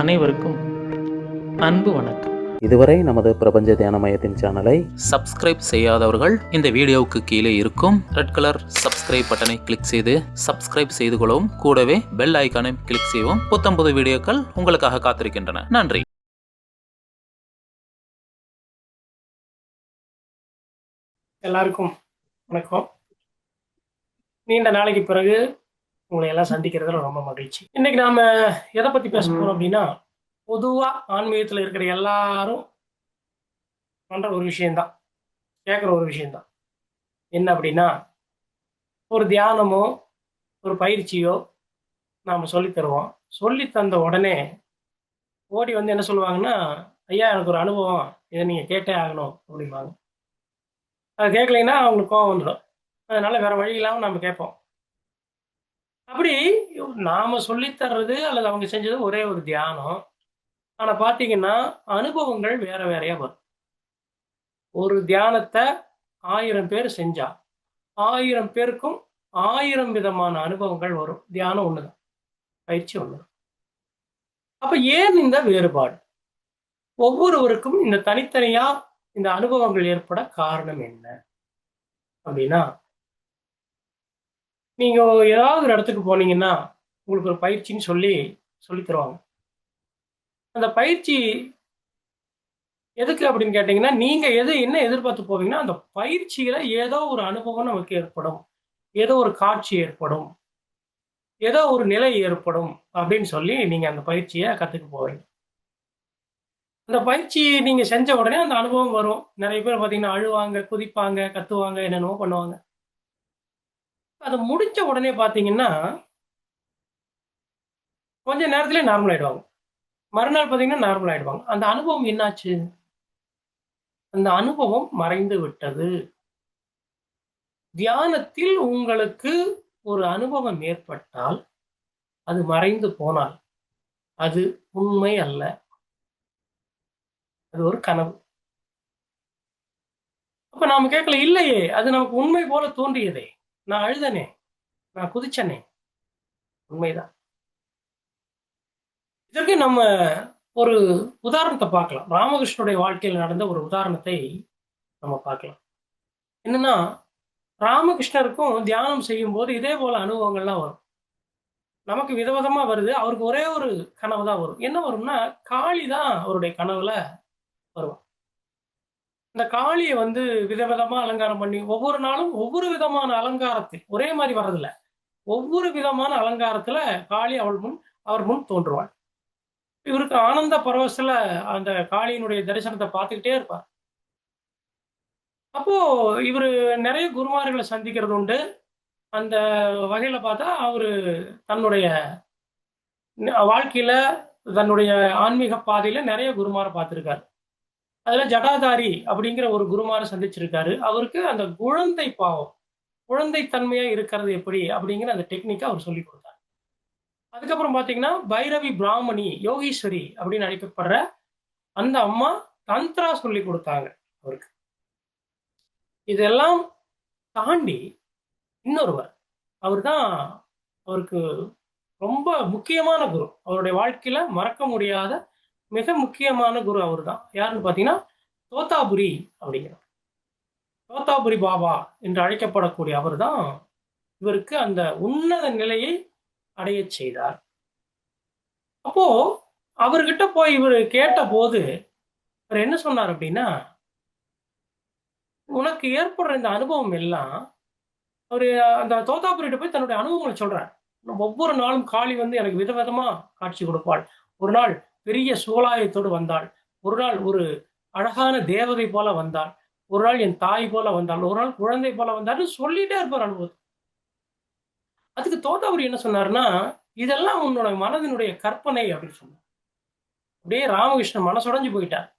அனைவருக்கும் அன்பு வணக்கம். இதுவரை நமது பிரபஞ்ச தியான மையத்தின் சேனலை சப்ஸ்கிரைப் செய்யாதவர்கள் இந்த வீடியோவுக்கு கீழே இருக்கும் ரெட் கலர் சப்ஸ்கிரைப் பட்டனை கிளிக் செய்து சப்ஸ்கிரைப் செய்து கொள்ளவும். கூடவே பெல் ஐக்கானை கிளிக் செய்யவும். புத்தம்புது வீடியோக்கள் உங்களுக்காக காத்திருக்கின்றன. நன்றி. எல்லாருக்கும் வணக்கம். நீண்ட நாளைக்கு பிறகு உங்களை எல்லாம் சந்திக்கிறதுல ரொம்ப மகிழ்ச்சி. இன்னைக்கு நாம எதை பத்தி பேச போறோம் அப்படின்னா பொதுவா ஆன்மீகத்துல இருக்கிற எல்லாரும் பண்ற ஒரு விஷயம்தான். கேட்குற ஒரு விஷயம்தான். என்ன அப்படின்னா ஒரு தியானமோ ஒரு பயிற்சியோ நாம சொல்லித் தருவோம். சொல்லி தந்த உடனே ஓடி வந்து என்ன சொல்லுவாங்கன்னா ஐயா எனக்கு ஒரு அனுபவம். இதை நீங்க கேட்டே ஆகணும். அப்படிம்பாங்க. அது கேட்கலைன்னா அவங்களுக்கு கோவம் வந்துடும் அதனால வேற வழி இல்லாமல் நம்ம கேட்போம். அப்படி நாம சொல்லித் தர்றது அல்லது அவங்க செஞ்சது ஒரே ஒரு தியானம். ஆனா பாத்தீங்கன்னா அனுபவங்கள் வேற வேறையா வரும். ஒரு தியானத்தை ஆயிரம் பேர் செஞ்சா ஆயிரம் பேருக்கும் ஆயிரம் விதமான அனுபவங்கள் வரும். தியானம் ஒண்ணுதான். பயிற்சி ஒண்ணுதான். அப்ப ஏன் இந்த வேறுபாடு? ஒவ்வொருவருக்கும் இந்த தனித்தனியா இந்த அனுபவங்கள் ஏற்பட காரணம் என்ன? அப்படின்னா நீங்கள் ஏதாவது ஒரு இடத்துக்கு போனீங்கன்னா உங்களுக்கு ஒரு பயிற்சின்னு சொல்லி சொல்லி தருவாங்க. அந்த பயிற்சி எதுக்கு அப்படின்னு கேட்டிங்கன்னா நீங்கள் எது என்ன எதிர்பார்த்து போவீங்கன்னா அந்த பயிற்சியில் ஏதோ ஒரு அனுபவம் நமக்கு ஏற்படும். ஏதோ ஒரு காட்சி ஏற்படும். ஏதோ ஒரு நிலை ஏற்படும் அப்படின்னு சொல்லி நீங்கள் அந்த பயிற்சியை கற்றுக்க போவீங்க. அந்த பயிற்சி நீங்கள் செஞ்ச உடனே அந்த அனுபவம் வரும். நிறைய பேர் பார்த்தீங்கன்னா அழுவாங்க குதிப்பாங்க கத்துவாங்க என்னென்னமோ பண்ணுவாங்க. அதை முடிச்ச உடனே பார்த்தீங்கன்னா கொஞ்ச நேரத்துல நார்மல் ஆயிடுவாங்க. மறுநாள் பார்த்தீங்கன்னா நார்மல் ஆயிடுவாங்க. அந்த அனுபவம் என்னாச்சு? அந்த அனுபவம் மறைந்து விட்டது. தியானத்தில் உங்களுக்கு ஒரு அனுபவம் ஏற்பட்டால் அது மறைந்து போனால் அது உண்மை அல்ல. அது ஒரு கனவு. அப்ப நாம கேட்கல இல்லையே அது நமக்கு உண்மை போல தோன்றியதே. நான் அழுதனே நான் குதிச்சனே. உண்மைதான். இதற்கு நம்ம ஒரு உதாரணத்தை பார்க்கலாம். ராமகிருஷ்ணனுடைய வாழ்க்கையில் நடந்த ஒரு உதாரணத்தை நம்ம பார்க்கலாம். என்னன்னா ராமகிருஷ்ணருக்கும் தியானம் செய்யும் போது இதே போல அனுபவங்கள்லாம் வரும். நமக்கு விதவிதமா வருது. அவருக்கு ஒரே ஒரு கனவு தான் வரும். என்ன வரும்னா காளி தான் அவருடைய கனவுல வருவான். இந்த காளியை வந்து விதவிதமா அலங்காரம் பண்ணி ஒவ்வொரு நாளும் ஒவ்வொரு விதமான அலங்காரத்தில் ஒரே மாதிரி வர்றதில்ல. ஒவ்வொரு விதமான அலங்காரத்துல காளி அவள் முன் அவர் முன் தோன்றுவாள். இவருக்கு ஆனந்த பரவசத்துல அந்த காளியினுடைய தரிசனத்தை பார்த்துக்கிட்டே இருப்பார். அப்போ இவர் நிறைய குருமார்களை சந்திக்கிறது உண்டு. அந்த வகையில பார்த்தா அவரு தன்னுடைய வாழ்க்கையில தன்னுடைய ஆன்மீக பாதையில நிறைய குருமாரை பார்த்திருக்காரு. அதுல ஜடாதாரி அப்படிங்கிற ஒரு குருமாரை சந்திச்சிருக்காரு. அவருக்கு அந்த குழந்தை பாவம் குழந்தை தன்மையா இருக்கிறது எப்படி அப்படிங்கிற அந்த டெக்னிக்கை அவர் சொல்லி கொடுத்தார். அதுக்கப்புறம் பாத்தீங்கன்னா பைரவி பிராமணி யோகீஸ்வரி அப்படின்னு அழைக்கப்படுற அந்த அம்மா தந்திரா சொல்லி கொடுத்தாங்க அவருக்கு. இதெல்லாம் தாண்டி இன்னொருவர். அவர் தான் அவருக்கு ரொம்ப முக்கியமான குரு. அவருடைய வாழ்க்கையில மறக்க முடியாத மிக முக்கியமான குரு அவர் தான் யாருன்னு பார்த்தீங்கன்னா தோத்தாபுரி அப்படிங்கிறார். தோத்தாபுரி பாபா என்று அழைக்கப்படக்கூடிய அவர் தான் இவருக்கு அந்த உன்னத நிலையை அடைய செய்தார். அப்போ அவர்கிட்ட போய் இவர் கேட்ட போது அவர் என்ன சொன்னார் அப்படின்னா உனக்கு ஏற்படுற இந்த அனுபவம் எல்லாம் அவர் அந்த தோத்தாபுரிட்ட போய் தன்னுடைய அனுபவங்களை சொல்றார். ஒவ்வொரு நாளும் காளி வந்து எனக்கு விதவிதமா காட்சி கொடுப்பாள். ஒரு நாள் பெரிய சூலாயத்தோடு வந்தாள். ஒரு நாள் ஒரு அழகான தேவதை போல வந்தாள். ஒரு நாள் என் தாய் போல வந்தாள். ஒரு நாள் குழந்தை போல வந்தாள்னு சொல்லிட்டே இருப்பார் அனுபவம். அதுக்கு தோட்டவர் என்ன சொன்னார்னா இதெல்லாம் உன்னோட மனதினுடைய கற்பனை அப்படின்னு சொன்னார். அப்படியே ராமகிருஷ்ணன் மனசுடைஞ்சு போயிட்டார்.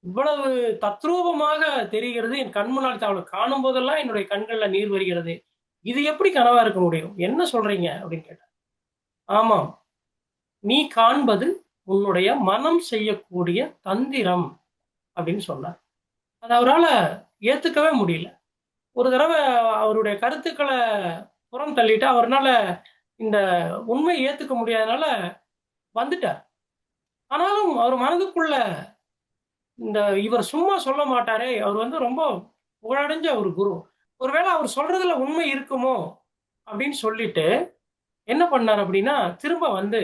இவ்வளவு தத்ரூபமாக தெரிகிறது என் கண் முன்னால் அவளை காணும் போதெல்லாம் என்னுடைய கண்கள்ல நீர் வருகிறது. இது எப்படி கனவா இருக்க முடியும்? என்ன சொல்றீங்க? அப்படின்னு கேட்டார். ஆமாம். நீ காண்பது உன்னுடைய மனம் செய்யக்கூடிய தந்திரம் அப்படின்னு சொன்னார். அது அவரால் ஏற்றுக்கவே முடியல. ஒரு தடவை அவருடைய கருத்துக்களை புறம் தள்ளிட்டு அவர்னால இந்த உண்மை ஏற்றுக்க முடியாதனால வந்துட்டார். ஆனாலும் அவர் மனதுக்குள்ள இந்த இவர் சும்மா சொல்ல மாட்டாரே அவர் வந்து ரொம்ப புகழடைஞ்ச ஒரு குரு. ஒருவேளை அவர் சொல்றதுல உண்மை இருக்குமோ அப்படின்னு சொல்லிட்டு என்ன பண்ணார் அப்படின்னா திரும்ப வந்து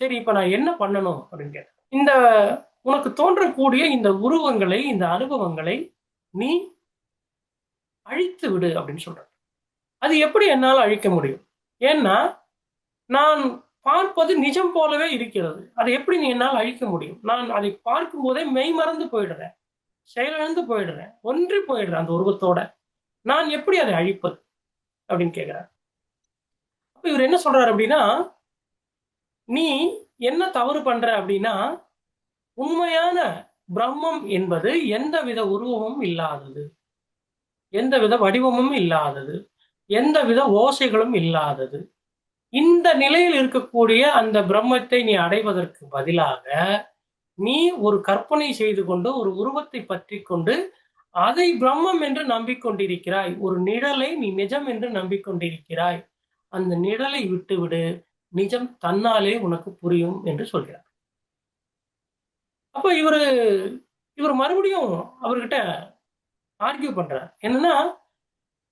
சரி இப்ப நான் என்ன பண்ணணும் அப்படின்னு கேட்டேன் இந்த உனக்கு தோன்றக்கூடிய இந்த உருவங்களை இந்த அனுபவங்களை நீ அழித்து விடு அப்படின்னு சொல்ற அது எப்படி என்னால் அழிக்க முடியும்? ஏன்னா நான் பார்ப்பது நிஜம் போலவே இருக்கிறது. அதை எப்படி நீ என்னால் அழிக்க முடியும்? நான் அதை பார்க்கும் போதே மெய் மறந்து போயிடுறேன். செயலிழந்து போயிடுறேன். ஒன்றி போயிடுறேன் அந்த உருவத்தோட. நான் எப்படி அதை அழிப்பது? அப்படின்னு கேட்கிறார் அப்ப இவர் என்ன சொல்றாரு அப்படின்னா நீ என்ன தவறு பண்ற அப்படின்னா உண்மையான பிரம்மம் என்பது எந்த வித உருவமும் இல்லாதது. எந்த வித வடிவமும் இல்லாதது. எந்த வித ஓசைகளும் இல்லாதது. இந்த நிலையில் இருக்கக்கூடிய அந்த பிரம்மத்தை நீ அடைவதற்கு பதிலாக நீ ஒரு கற்பனை செய்து கொண்டு ஒரு உருவத்தை பற்றி கொண்டு அதை பிரம்மம் என்று நம்பிக்கொண்டிருக்கிறாய். ஒரு நிழலை நீ நிஜம் என்று நம்பிக்கொண்டிருக்கிறாய். அந்த நிழலை விட்டுவிடு. நிஜம் தன்னாலே உனக்கு புரியும் என்று சொல்கிறார். அப்போ இவரு இவர் மறுபடியும் அவர்கிட்ட ஆர்கியூ பண்றார். என்னன்னா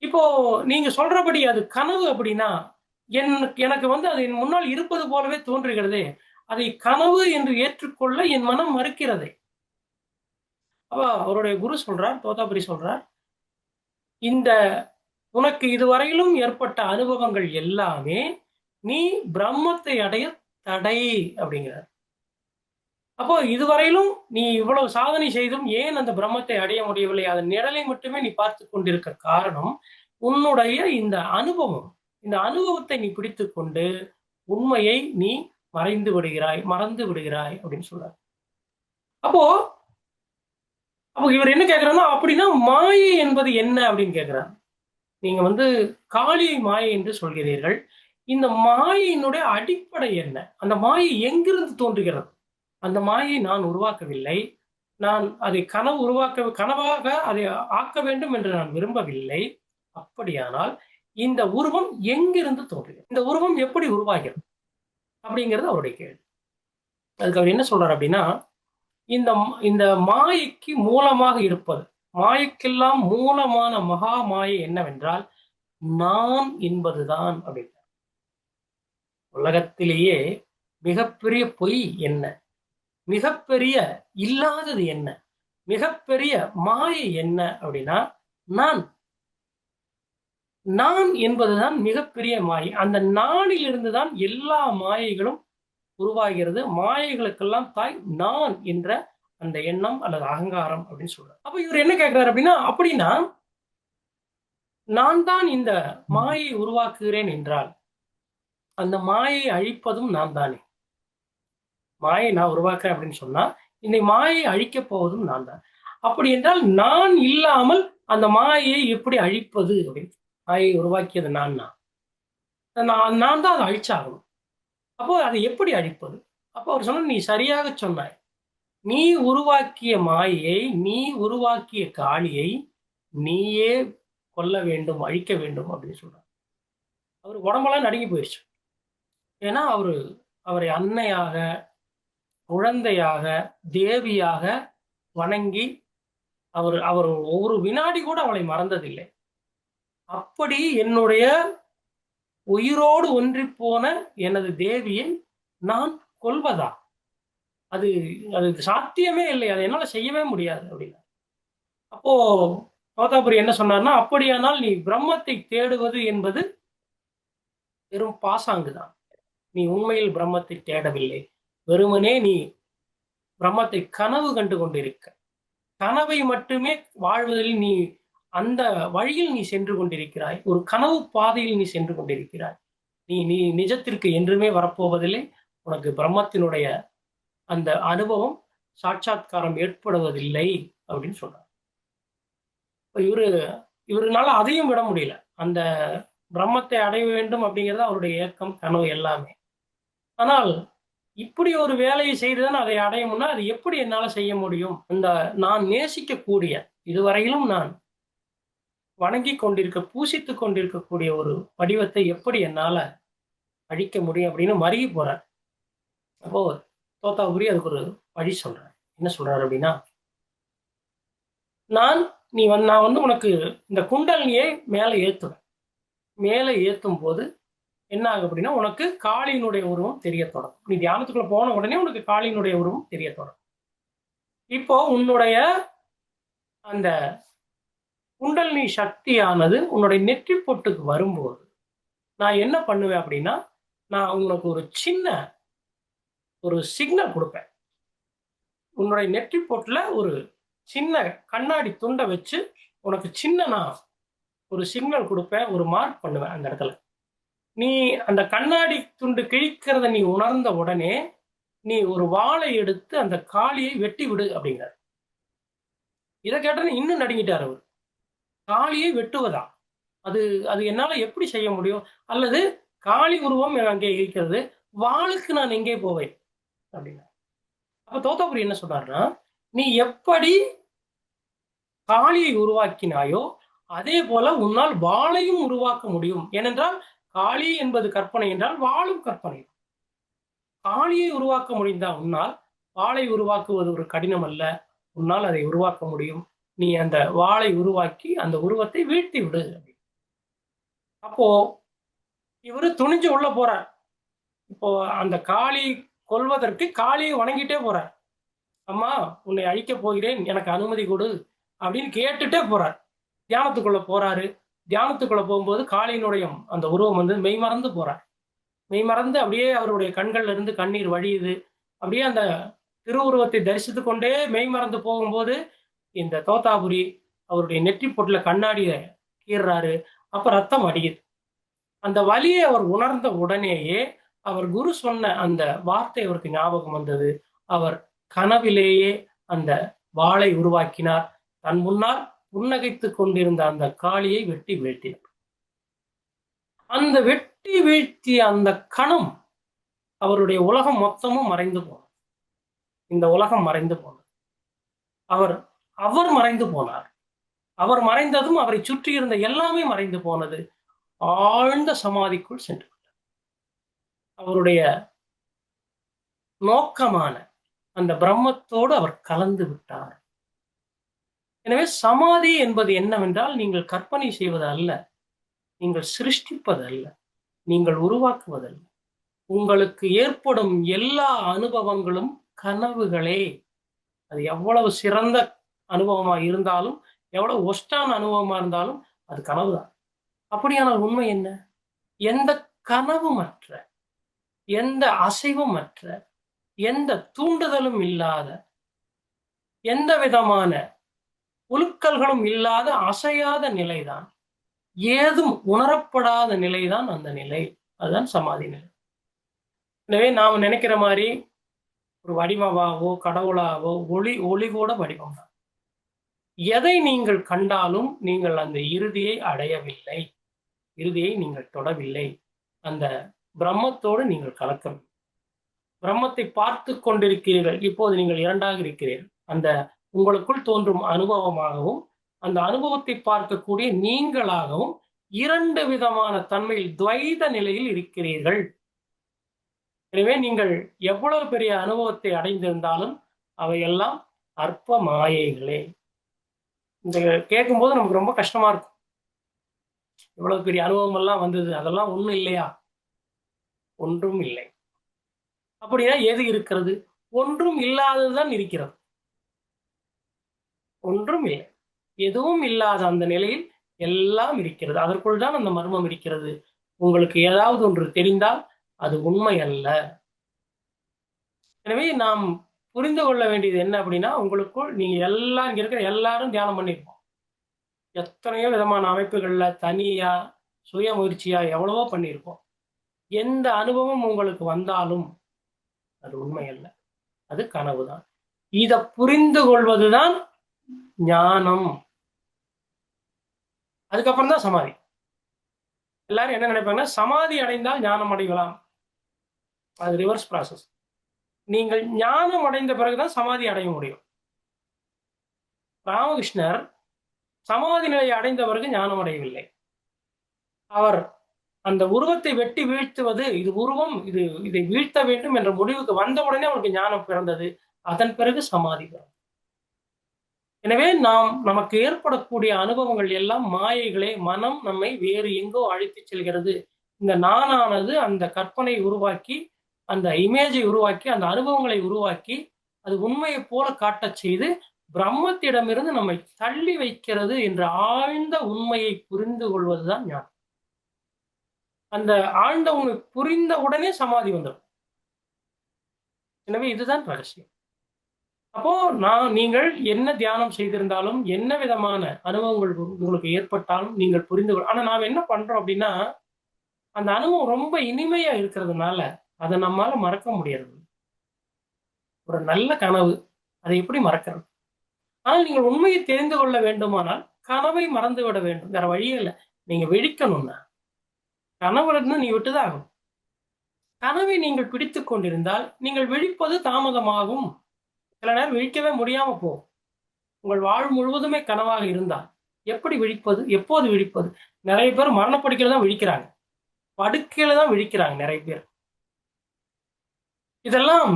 இப்போ நீங்க சொல்றபடி அது கனவு அப்படின்னா என் எனக்கு வந்து அது என் முன்னால் இருப்பது போலவே தோன்றுகிறதே அதை கனவு என்று ஏற்றுக்கொள்ள என் மனம் மறுக்கிறது. அப்ப அவருடைய குரு சொல்றார் தோதாபுரி சொல்றார் இந்த உனக்கு இதுவரையிலும் ஏற்பட்ட அனுபவங்கள் எல்லாமே நீ பிரம்மத்தை அடைய தடை அப்படிங்கிறார். அப்போ இதுவரையிலும் நீ இவ்வளவு சாதனை செய்தும் ஏன் அந்த பிரம்மத்தை அடைய முடியவில்லை? அதன் நிழலை மட்டுமே நீ பார்த்து கொண்டிருக்க காரணம் உன்னுடைய இந்த அனுபவம். இந்த அனுபவத்தை நீ பிடித்து கொண்டு உண்மையை நீ மறைந்து விடுகிறாய் மறந்து விடுகிறாய் அப்படின்னு சொல்றாரு. அப்போ அப்போ இவர் என்ன கேட்கிறாருன்னா அப்படின்னா மாயை என்பது என்ன அப்படின்னு கேட்கிறார் நீங்க வந்து காளியை மாயை என்று சொல்கிறீர்கள். இந்த மாயையினுடைய அடிப்படை என்ன? அந்த மாயை எங்கிருந்து தோன்றுகிறது? அந்த மாயை நான் உருவாக்கவில்லை. நான் அதை கனவு உருவாக்க கனவாக அதை ஆக்க வேண்டும் என்று நான் விரும்பவில்லை. அப்படியானால் இந்த உருவம் எங்கிருந்து தோன்றுகிறது? இந்த உருவம் எப்படி உருவாகிறது? அப்படிங்கிறது அவருடைய கேள்வி. அதுக்கு அவர் என்ன சொல்றார் அப்படின்னா இந்த இந்த மாயைக்கு மூலமாக இருப்பது மாயைக்கெல்லாம் மூலமான மகா மாயை என்னவென்றால் நான் என்பதுதான் அப்படின்னு. உலகத்திலேயே மிகப்பெரிய பொய் என்ன? மிகப்பெரிய இல்லாதது என்ன? மிகப்பெரிய மாயை என்ன அப்படின்னா நான். நான் என்பதுதான் மிகப்பெரிய மாயை. அந்த நானில் இருந்துதான் எல்லா மாயைகளும் உருவாகிறது. மாயைகளுக்கெல்லாம் தாய் நான் என்ற அந்த எண்ணம் அல்லது அகங்காரம் அப்படின்னு சொல்றாரு. அப்ப இவர் என்ன கேட்கிறாரு அப்படின்னா அப்படின்னா நான் தான் இந்த மாயை உருவாக்குகிறேன் என்றால் அந்த மாயை அழிப்பதும் நான் தானே. மாயை நான் உருவாக்குறேன் அப்படின்னு சொன்னா இந்த மாயை அழிக்க போவதும் நான் தான். அப்படி என்றால் நான் இல்லாமல் அந்த மாயையை எப்படி அழிப்பது அப்படின்னு? மாயை உருவாக்கியது நான் தான். நான் நான் தான் அதை அழிச்சாகணும். அப்போ அதை எப்படி அழிப்பது? அப்போ அவர் சொன்ன நீ சரியாக சொன்னாய். நீ உருவாக்கிய மாயை நீ உருவாக்கிய காளியை நீயே கொல்ல வேண்டும் அழிக்க வேண்டும் அப்படின்னு சொல்றார் அவர் உடம்பெல்லாம் நடுங்கி போயிடுச்சு ஏன்னா அவரு அவரை அன்னையாக குழந்தையாக தேவியாக வணங்கி அவர் அவர் ஒரு வினாடி கூட அவளை மறந்ததில்லை. அப்படி என்னுடைய உயிரோடு ஒன்றி போன எனது தேவியை நான் கொள்வதா அது அது சாத்தியமே இல்லை. அதை என்னால் செய்யவே முடியாது அப்படின்னா. அப்போ தோதாபுரி என்ன சொன்னார்னா அப்படியானால் நீ பிரம்மத்தை தேடுவது என்பது வெறும் பாசாங்கு தான் நீ உண்மையில் பிரம்மத்தை தேடவில்லை. வெறுமனே நீ பிரம்மத்தை கனவு கண்டு கொண்டிருக்க. கனவை மட்டுமே வாழ்வதில் நீ அந்த வழியில் நீ சென்று கொண்டிருக்கிறாய். ஒரு கனவு பாதையில் நீ சென்று கொண்டிருக்கிறாய். நீ நீ நிஜத்திற்கு என்றுமே வரப்போவதில்லை. உனக்கு பிரம்மத்தினுடைய அந்த அனுபவம் சாட்சாத்காரம் ஏற்படுவதில்லை அப்படின்னு சொல்றார். இவரு இவருனால அதையும் விட முடியல. அந்த பிரம்மத்தை அடைய வேண்டும் அப்படிங்கிறது அவருடைய ஏக்கம் கனவு எல்லாமே. ஆனால் இப்படி ஒரு வேலையை செய்துதான் அதை அடையும்னா அது எப்படி என்னால செய்ய முடியும்? அந்த நான் நேசிக்கக்கூடிய இதுவரையிலும் நான் வணங்கி கொண்டிருக்க பூசித்துக் கொண்டிருக்கக்கூடிய ஒரு வடிவத்தை எப்படி என்னால அழிக்க முடியும் அப்படின்னு மருகி போறார். அப்போ தோத்தாபுரி அதுக்கு ஒரு வழி சொல்றாரு. என்ன சொல்றாரு அப்படின்னா நான் நீ வந்து நான் வந்து உனக்கு இந்த குண்டலினியை மேலே ஏற்றுவேன் மேலே ஏற்றும் போது என்ன ஆகும் அப்படின்னா உனக்கு காளியினுடைய உருவம் தெரிய தொடங்கும். நீ தியானத்துக்குள்ள போன உடனே உனக்கு காளியினுடைய உருவம் தெரிய தொடங்கும். இப்போ உன்னுடைய அந்த குண்டலினி சக்தியானது உன்னுடைய நெற்றி பொட்டுக்கு வரும்போது நான் என்ன பண்ணுவேன் அப்படின்னா நான் உனக்கு ஒரு சின்ன ஒரு சிக்னல் கொடுப்பேன். உன்னுடைய நெற்றி பொட்டில் ஒரு சின்ன கண்ணாடி துண்டை வச்சு உனக்கு சின்ன நான் ஒரு சிக்னல் கொடுப்பேன் ஒரு மார்க் பண்ணுவேன் அந்த இடத்துல. நீ அந்த கண்ணாடி துண்டு கிழிக்கிறத நீ உணர்ந்த உடனே நீ ஒரு வாளை எடுத்து அந்த காளியை வெட்டி விடு அப்படிங்கிறார். இதை கேட்டோன்னு இன்னும் நடுங்கிட்டார் அவர். காளியை வெட்டுவதா? அது அது என்னால எப்படி செய்ய முடியும்? அல்லது காளி உருவம் அங்கே இருக்கிறது வாளுக்கு நான் எங்கே போவேன்? அப்படின்னா அப்ப தோத்தாபுரி என்ன சொல்றாருன்னா நீ எப்படி காளியை உருவாக்கினாயோ அதே போல உன்னால் வாளையும் உருவாக்க முடியும். ஏனென்றால் காளி என்பது கற்பனை என்றால் வாழும் கற்பனை. காளியை உருவாக்க முடிந்தா உன்னால் வாளை உருவாக்குவது ஒரு கடினம் அல்ல. உன்னால் அதை உருவாக்க முடியும். நீ அந்த வாளை உருவாக்கி அந்த உருவத்தை வீழ்த்தி விடு அப்போ இவரு துணிஞ்சு உள்ள போறார். இப்போ அந்த காளி கொல்வதற்கு காளியை வணங்கிட்டே போறார். அம்மா உன்னை அழிக்க போகிறேன். எனக்கு அனுமதி கொடு அப்படின்னு கேட்டுட்டே போறார். தியானத்துக்குள்ள போறாரு. தியானத்துக்குள்ள போகும்போது காளியினுடைய அந்த உருவம் வந்து மெய்மறந்து போறார். மெய்மறந்து அப்படியே அவருடைய கண்கள்ல இருந்து கண்ணீர் வழியுது. அப்படியே அந்த திருவுருவத்தை தரிசித்து கொண்டே மெய்மறந்து போகும்போது இந்த தோத்தாபுரி அவருடைய நெற்றி பொட்டுல கண்ணாடியை கீறுறாரு அப்ப ரத்தம் அடியுது. அந்த வலியை அவர் உணர்ந்த உடனேயே அவர் குரு சொன்ன அந்த வார்த்தை அவருக்கு ஞாபகம் வந்தது. அவர் கனவிலேயே அந்த வாளை உருவாக்கினார். தன் முன்னால் புன்னகைத்துக் கொண்டிருந்த அந்த காளியை வெட்டி வீழ்த்தினார் அந்த வெட்டி வீழ்த்திய அந்த கணம் அவருடைய உலகம் மொத்தமும் மறைந்து போனது. இந்த உலகம் மறைந்து போனது. அவர் அவர் மறைந்து போனார். அவர் மறைந்ததும் அவரை சுற்றி இருந்த எல்லாமே மறைந்து போனது. ஆழ்ந்த சமாதிக்குள் சென்று விட்டார். அவருடைய நோக்கமான அந்த பிரம்மத்தோடு அவர் கலந்து விட்டார். எனவே சமாதி என்பது என்னவென்றால் நீங்கள் கற்பனை செய்வது அல்ல நீங்கள் சிருஷ்டிப்பது அல்ல நீங்கள் உருவாக்குவதல்ல. உங்களுக்கு ஏற்படும் எல்லா அனுபவங்களும் கனவுகளே. அது எவ்வளவு சிறந்த அனுபவமா இருந்தாலும் எவ்வளவு ஒஸ்டான அனுபவமா இருந்தாலும் அது கனவு தான் அப்படியானால் உண்மை என்ன? எந்த கனவுமற்ற எந்த அசைவுமற்ற எந்த தூண்டுதலும் இல்லாத எந்த விதமான உலுக்கல்களும் இல்லாத அசையாத நிலைதான். ஏதும் உணரப்படாத நிலைதான் அந்த நிலை. அதுதான் சமாதி நிலை. எனவே நாம் நினைக்கிற மாதிரி ஒரு வடிவமாவோ கடவுளாவோ ஒளி ஒளி கூட வடிவம் தான். எதை நீங்கள் கண்டாலும் நீங்கள் அந்த இறுதியை அடையவில்லை. இறுதியை நீங்கள் தொடவில்லை. அந்த பிரம்மத்தோடு நீங்கள் கலக்கவில்லை. பிரம்மத்தை பார்த்து கொண்டிருக்கிறீர்கள். இப்போது நீங்கள் இரண்டாக இருக்கிறீர்கள். அந்த உங்களுக்குள் தோன்றும் அனுபவமாகவும் அந்த அனுபவத்தை பார்க்கக்கூடிய நீங்களாகவும் இரண்டு விதமான தன்மையில் துவைத நிலையில் இருக்கிறீர்கள். எனவே நீங்கள் எவ்வளவு பெரிய அனுபவத்தை அடைந்திருந்தாலும் அவையெல்லாம் அற்ப மாயைகளே. இந்த கேட்கும்போது நமக்கு ரொம்ப கஷ்டமா இருக்கும். இவ்வளவு பெரிய அனுபவம் எல்லாம் வந்தது அதெல்லாம் ஒண்ணும் இல்லையா? ஒன்றும் இல்லை. அப்படின்னா எது இருக்கிறது? ஒன்றும் இல்லாததுதான் இருக்கிறது. ஒன்றும் இல்லை எதுவும் இல்லாத அந்த நிலையில் எல்லாம் இருக்கிறது. அதற்குள் தான் அந்த மர்மம் இருக்கிறது. உங்களுக்கு ஏதாவது ஒன்று தெரிந்தால் அது உண்மை அல்ல. எனவே நாம் புரிந்து கொள்ள வேண்டியது என்ன அப்படின்னா உங்களுக்குள் நீங்க எல்லாம் இங்க இருக்கிற எல்லாரும் தியானம் பண்ணியிருப்போம் எத்தனையோ விதமான அமைப்புகள்ல தனியா சுய முயற்சியா எவ்வளவோ பண்ணியிருப்போம் எந்த அனுபவம் உங்களுக்கு வந்தாலும் அது உண்மை அல்ல. அது கனவுதான். இதை புரிந்து கொள்வதுதான் ஞானம். அதுக்கப்புறம் தான் சமாதி. எல்லாரும் என்ன நினைப்பாங்கன்னா சமாதி அடைந்தால் ஞானம் அடையலாம். அது ரிவர்ஸ் ப்ராசஸ் நீங்கள் ஞானம் அடைந்த பிறகுதான் சமாதி அடைய முடியும். ராமகிருஷ்ணர் சமாதி நிலையை அடைந்த பிறகு ஞானம் அடையவில்லை. அவர் அந்த உருவத்தை வெட்டி வீழ்த்துவது இது உருவம் இது இதை வீழ்த்த வேண்டும் என்ற முடிவுக்கு வந்த உடனே அவனுக்கு ஞானம் பிறந்தது. அதன் பிறகு சமாதி பிறந்தது எனவே நாம் நமக்கு ஏற்படக்கூடிய அனுபவங்கள் எல்லாம் மாயைகளே மனம் நம்மை வேறு எங்கோ அழைத்து செல்கிறது. இந்த நானானது அந்த கற்பனை உருவாக்கி அந்த இமேஜை உருவாக்கி அந்த அனுபவங்களை உருவாக்கி அது உண்மையை போல காட்டச் செய்து பிரம்மத்திடமிருந்து நம்மை தள்ளி வைக்கிறது என்ற ஆழ்ந்த உண்மையை புரிந்து கொள்வதுதான் ஞானம். அந்த ஆழ்ந்த உண்மை புரிந்த உடனே சமாதி வந்துடும். எனவே இதுதான் ரகசியம். அப்போ நான் நீங்கள் என்ன தியானம் செய்திருந்தாலும் என்ன விதமான அனுபவங்கள் உங்களுக்கு ஏற்பட்டாலும் நீங்கள் புரிந்து கொள் ஆனா நாம் என்ன பண்றோம் அப்படின்னா அந்த அனுபவம் ரொம்ப இனிமையா இருக்கிறதுனால அதை நம்மால மறக்க முடியறது ஒரு நல்ல கனவு அதை எப்படி மறக்கிறது? ஆனால் நீங்கள் உண்மையை தெரிந்து கொள்ள வேண்டுமானால் கனவை மறந்து விட வேண்டும். வேற வழியே இல்லை. நீங்க விழிக்கணும்னா கனவுல இருந்து நீ விட்டுதான் ஆகும் கனவை நீங்கள் பிடித்து கொண்டிருந்தால் நீங்கள் விழிப்பது தாமதமாகும். சில நேரம் விழிக்கவே முடியாம போகும் உங்கள் வாழ் முழுவதுமே கனவாக இருந்தால் எப்படி விழிப்பது? எப்போது விழிப்பது? நிறைய பேர் மரணப்படுக்கையில தான் விழிக்கிறாங்க. படுக்கையில தான் விழிக்கிறாங்க நிறைய பேர். இதெல்லாம்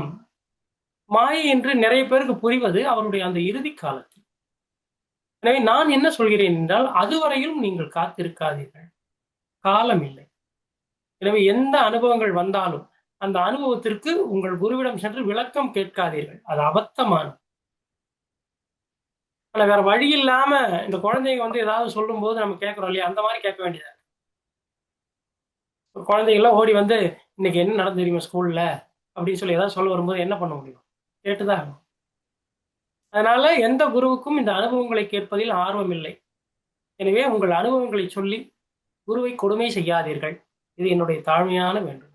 மாயை என்று நிறைய பேருக்கு புரிவது அவருடைய அந்த இறுதி காலத்தில். எனவே நான் என்ன சொல்கிறேன் என்றால் அதுவரையிலும் நீங்கள் காத்திருக்காதீர்கள். காலம் இல்லை எனவே எந்த அனுபவங்கள் வந்தாலும் அந்த அனுபவத்திற்கு உங்கள் குருவிடம் சென்று விளக்கம் கேட்காதீர்கள். அது அபத்தமான ஆனா வேற வழி இல்லாம இந்த குழந்தைங்க வந்து ஏதாவது சொல்லும் போது நம்ம கேட்கிறோம் இல்லையா? அந்த மாதிரி கேட்க வேண்டியதா குழந்தைங்களாம் ஓடி வந்து இன்னைக்கு என்ன நடந்து தெரியுமா ஸ்கூல்ல? அப்படின்னு சொல்லி ஏதாவது சொல்ல வரும்போது என்ன பண்ண முடியும்? கேட்டுதான் அதனால எந்த குருவுக்கும் இந்த அனுபவங்களை கேட்பதில் ஆர்வம் இல்லை. எனவே உங்கள் அனுபவங்களை சொல்லி குருவை கொடுமை செய்யாதீர்கள். இது என்னுடைய தாழ்மையான வேண்டும்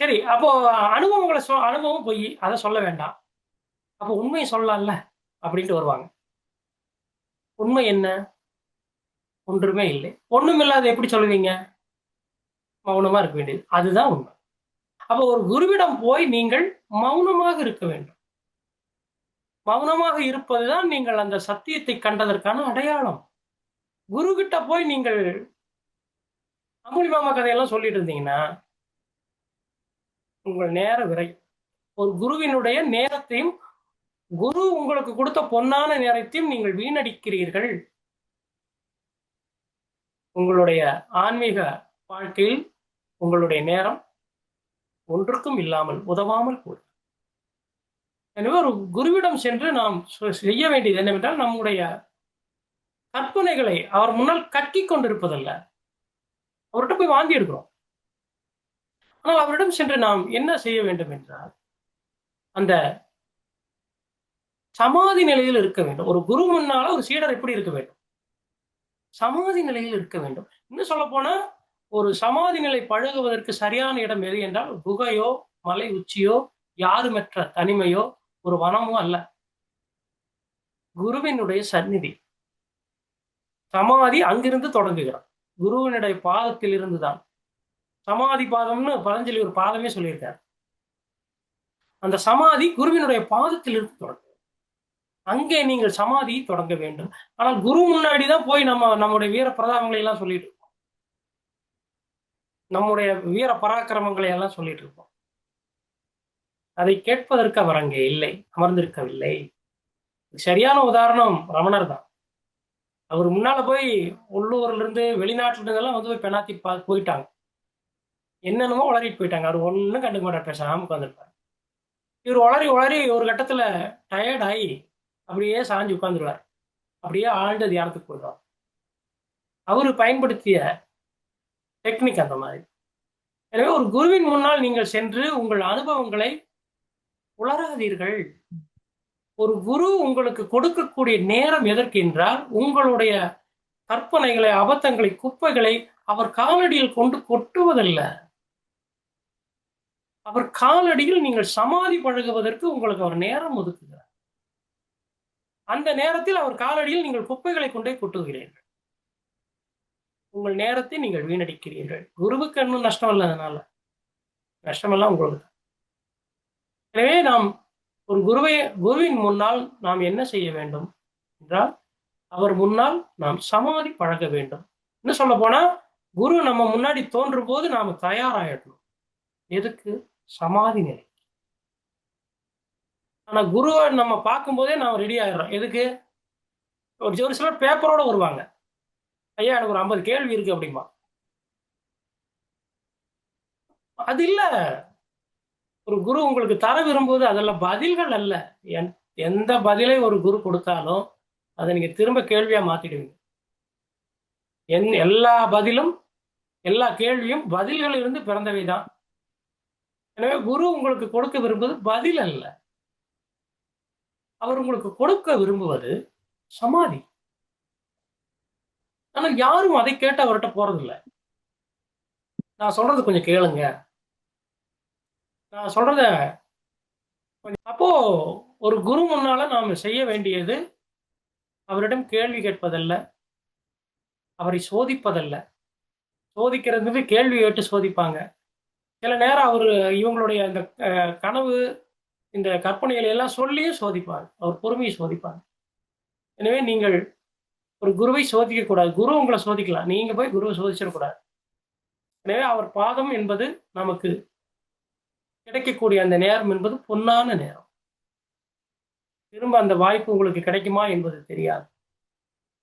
சரி அப்போ அனுபவங்களை சொ அனுபவம் போய் அதை சொல்ல வேண்டாம். அப்போ உண்மையை சொல்லலாம்ல அப்படின்ட்டு வருவாங்க. உண்மை என்ன? ஒன்றுமே இல்லை. ஒன்றும் இல்லாத எப்படி சொல்லுவீங்க? மௌனமா இருக்க வேண்டியது. அதுதான் உண்மை. அப்போ ஒரு குருவிடம் போய் நீங்கள் மௌனமாக இருக்க வேண்டும். மௌனமாக இருப்பதுதான் நீங்கள் அந்த சத்தியத்தை கண்டதற்கான அடையாளம். குரு கிட்ட போய் நீங்கள் அம்புலி மாமா கதையெல்லாம் சொல்லிட்டு இருந்தீங்கன்னா உங்கள் நேர விரை. ஒரு குருவினுடைய நேரத்தையும் குரு உங்களுக்கு கொடுத்த பொன்னான நேரத்தையும் நீங்கள் வீணடிக்கிறீர்கள். உங்களுடைய ஆன்மீக வாழ்க்கையில் உங்களுடைய நேரம் ஒன்றுக்கும் இல்லாமல் உதவாமல் கூட எனவே ஒரு குருவிடம் சென்று நாம் செய்ய வேண்டியது என்னவென்றால் நம்முடைய கற்பனைகளை அவர் முன்னால் கட்டி கொண்டிருப்பதல்ல அவர்கிட்ட போய் வாங்கி எடுக்கிறோம் ஆனால் அவரிடம் சென்று நாம் என்ன செய்ய வேண்டும் என்றால் அந்த சமாதி நிலையில் இருக்க வேண்டும். ஒரு குரு முன்னால ஒரு சீடர் எப்படி இருக்க வேண்டும்? சமாதி நிலையில் இருக்க வேண்டும். இன்னும் சொல்ல போனா ஒரு சமாதி நிலை பழகுவதற்கு சரியான இடம் எது என்றால் குகையோ மலை உச்சியோ யாருமற்ற தனிமையோ ஒரு வனமோ அல்ல. குருவினுடைய சந்நிதி. சமாதி அங்கிருந்து தொடங்குகிறான் குருவினுடைய பாதத்தில் இருந்துதான் சமாதி பாதம்னு பதஞ்சலி ஒரு பாதமே சொல்லியிருக்கார். அந்த சமாதி குருவினுடைய பாதத்தில் இருந்து தொடங்கும். அங்கே நீங்கள் சமாதியை தொடங்க வேண்டும். ஆனால் குரு முன்னாடி தான் போய் நம்ம நம்முடைய வீர பிரதாபங்களை எல்லாம் சொல்லிட்டு இருக்கோம். நம்முடைய வீர பராக்கிரமங்களை எல்லாம் சொல்லிட்டு இருக்கோம். அதை கேட்பதற்கு அவர் அங்கே இல்லை அமர்ந்திருக்கவில்லை. சரியான உதாரணம் ரமணர் தான். அவர் முன்னால போய் உள்ளூர்ல இருந்து வெளிநாட்டுல இருந்தெல்லாம் வந்து போய் பெனாத்தி பா போயிட்டாங்க. என்னென்னமோ உளறிட்டு போயிட்டாங்க. அவர் ஒன்றும் கண்டுக்க மாட்டார். பேசாமல் உட்காந்துருப்பார் இவர் உளறி உளறி ஒரு கட்டத்தில் டயர்ட் ஆகி அப்படியே சாஞ்சு உட்காந்துருவார் அப்படியே ஆழ்ந்த தியானத்துக்கு போயிடுவார். அவர் பயன்படுத்திய டெக்னிக் அந்த மாதிரி. எனவே ஒரு குருவின் முன்னால் நீங்கள் சென்று உங்கள் அனுபவங்களை உளராதீர்கள் ஒரு குரு உங்களுக்கு கொடுக்கக்கூடிய நேரம் எதற்கு என்றால் உங்களுடைய கற்பனைகளை அபத்தங்களை குப்பைகளை அவர் காலடியில் கொண்டு கொட்டுவதல்ல. அவர் காலடியில் நீங்கள் சமாதி பழகுவதற்கு உங்களுக்கு அவர் நேரம் ஒதுக்குகிறார். அந்த நேரத்தில் அவர் காலடியில் நீங்கள் குப்பைகளை கொண்டே கொட்டுகிறீர்கள். உங்கள் நேரத்தை நீங்கள் வீணடிக்கிறீர்கள். குருவுக்கு இன்னும் நஷ்டம் இல்லை அதனால. நஷ்டமெல்லாம் உங்களுக்கு தான். எனவே நாம் ஒரு குருவை குருவின் முன்னால் நாம் என்ன செய்ய வேண்டும் என்றால் அவர் முன்னால் நாம் சமாதி பழக வேண்டும். இன்னும் சொல்ல போனா குரு நம்ம முன்னாடி தோன்றும் போது நாம தயாராயிடணும். எதுக்கு? சமாதி நிலை. ஆனா குருவை நம்ம பார்க்கும்போதே நாம ரெடி ஆயிடுறோம். எதுக்கு? ஒரு ஒரு சிலர் பேப்பரோட வருவாங்க. ஐயா எனக்கு ஒரு ஐம்பது கேள்வி இருக்கு அப்படிம்பா. அது இல்ல. ஒரு குரு உங்களுக்கு தர விரும்புவது அதெல்லாம் பதில்கள் அல்ல. என்- எந்த பதிலை ஒரு குரு கொடுத்தாலும் அதை நீங்க திரும்ப கேள்வியா மாத்திடுவீங்க. என் எல்லா பதிலும் எல்லா கேள்வியும் பதில்கள் இருந்து பிறந்தவை தான் எனவே குரு உங்களுக்கு கொடுக்க விரும்புவது பதில் அல்ல. அவர் உங்களுக்கு கொடுக்க விரும்புவது சமாதி. ஆனா யாரும் அதை கேட்டு அவர்கிட்ட போறதில்ல. நான் சொல்றது கொஞ்சம் கேளுங்க. நான் சொல்றத அப்போ ஒரு குரு முன்னால நாம செய்ய வேண்டியது அவரிடம் கேள்வி கேட்பதல்ல. அவரை சோதிப்பதல்ல. சோதிக்கிறது கேள்வி கேட்டு சோதிப்பாங்க. சில நேரம் அவர் இவங்களுடைய இந்த கனவு இந்த கற்பனைகளை எல்லாம் சொல்லியும் சோதிப்பார். அவர் பொறுமையை சோதிப்பார். எனவே நீங்கள் ஒரு குருவை சோதிக்க கூடாது. குரு உங்களை சோதிக்கலாம். நீங்க போய் குருவை சோதிச்சிடக்கூடாது எனவே அவர் பாதம் என்பது நமக்கு கிடைக்கக்கூடிய அந்த நேரம் என்பது பொன்னான நேரம். திரும்ப அந்த வாய்ப்பு உங்களுக்கு கிடைக்குமா என்பது தெரியாது.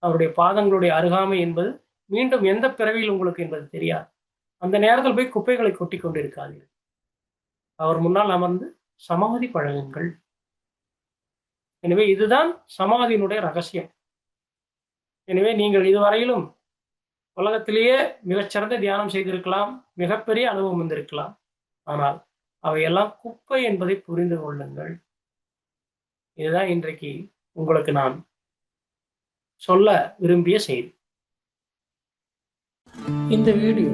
அவருடைய பாதங்களுடைய அருகாமை என்பது மீண்டும் எந்த பிறவியில் உங்களுக்கு என்பது தெரியாது. அந்த நேரத்தில் போய் குப்பைகளை கொட்டி கொண்டிருக்காதீர்கள். அவர் முன்னால் அமர்ந்து சமாதி பழகுங்கள். எனவே இதுதான் சமாதியினுடைய ரகசியம். எனவே நீங்கள் இதுவரையிலும் உலகத்திலேயே மிகச்சிறந்த தியானம் செய்திருக்கலாம் மிகப்பெரிய அனுபவம் வந்திருக்கலாம். ஆனால் அவையெல்லாம் குப்பை என்பதை புரிந்து கொள்ளுங்கள். இதுதான் இன்றைக்கு உங்களுக்கு நான் சொல்ல விரும்பிய செய்தி. இந்த வீடியோ